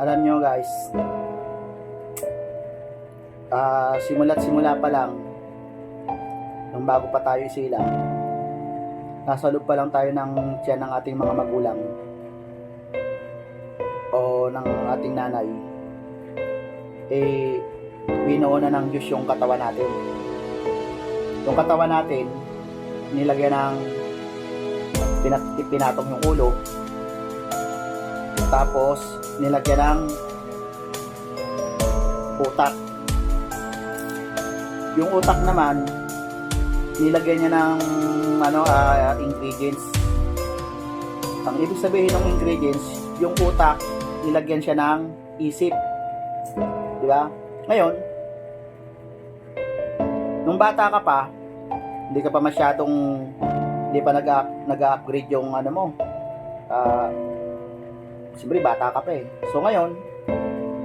alam nyo guys, ah simula't simula pa lang, nung bago pa tayo silang, nasa loob pa lang tayo ng tiyan ng ating mga magulang o ng ating nanay, eh, binuo na ng Diyos yung katawan natin. Yung katawan natin, nilagyan ng pinat pinatong yung ulo, tapos nilagyan ng utak. Yung utak naman, nilagyan niya ng ano, ah, ingredients. Ang ibig sabihin ng ingredients, yung utak, nilagyan siya ng isip. Di ba? Ngayon, nung bata ka pa, hindi ka pa masyadong hindi pa nag nag-upgrade yung ano mo. Ah, siyempre bata ka pa eh. So ngayon,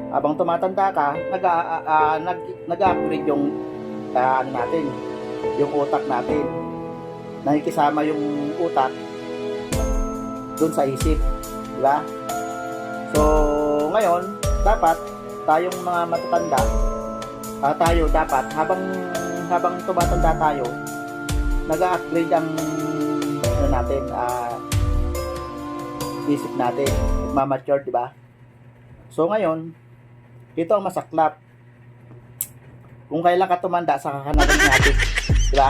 habang tumatanda ka, nag ah, nag nag-upgrade yung ah, ano natin, yung utak natin. Nakikisama yung utak doon sa isip, di ba? So, ngayon, dapat tayong mga matatanda, ah, tayo dapat habang habang tumatanda tayo, nag-upgrade ang ano natin, ah, isip natin, nagmamature, di ba? So ngayon, ito ang masaklap. Kung kailan ka tumanda sa kakanaging natin, di ba?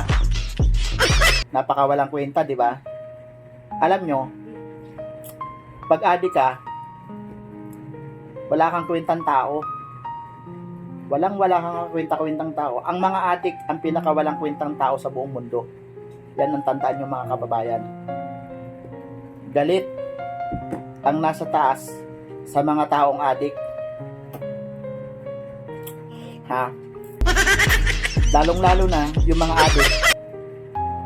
Napakawalang kwenta, di ba? Alam nyo, pag adik ka, wala kang kwentang tao. Walang wala kang kwenta-kwentang tao. Ang mga adik ang pinakawalang kwentang tao sa buong mundo. Yan ang tandaan nyo mga kababayan. Galit ang nasa taas sa mga taong adik. Ha? Lalong-lalo na yung mga adik,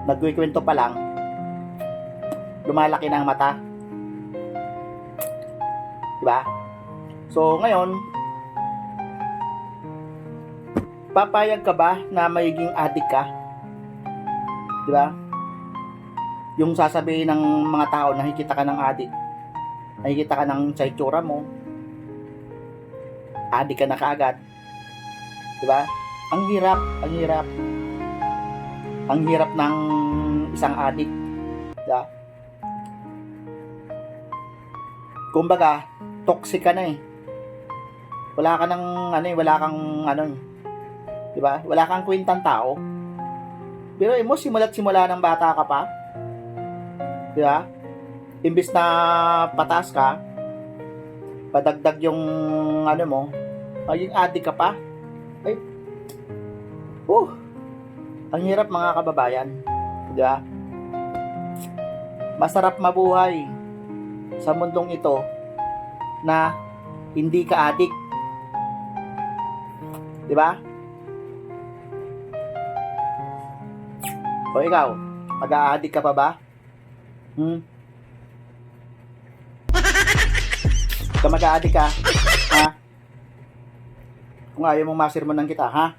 nagkikwento pa lang, lumalaki na ang mata. Diba? So, ngayon, papayag ka ba na magiging adik ka? Di ba? Yung sasabihin ng mga tao, nakikita ka ng adik. Nakikita ka ng sa itsura mo. Adik ka na kaagad. Di ba? Ang hirap, ang hirap. Ang hirap ng isang adik. Di ba? Kumbaga, toxic ka na eh. Wala ka ng ano eh, wala kang ano eh. 'Di ba? Wala kang kwentang tao. Pero mo simula't simula ng bata ka pa. 'Di ba? Imbis na patas ka, padagdag yung ano mo, maging addict ka pa. Ay. Uh. Ang hirap mga kababayan. 'Di ba? Masarap mabuhay sa mundong ito na hindi ka adik. 'Di ba? O ikaw, mag-a-addict ka pa ba? Hmm? Ka mag-a-addict ka? Ha? Kung ayaw mong masirmonan kita, ha?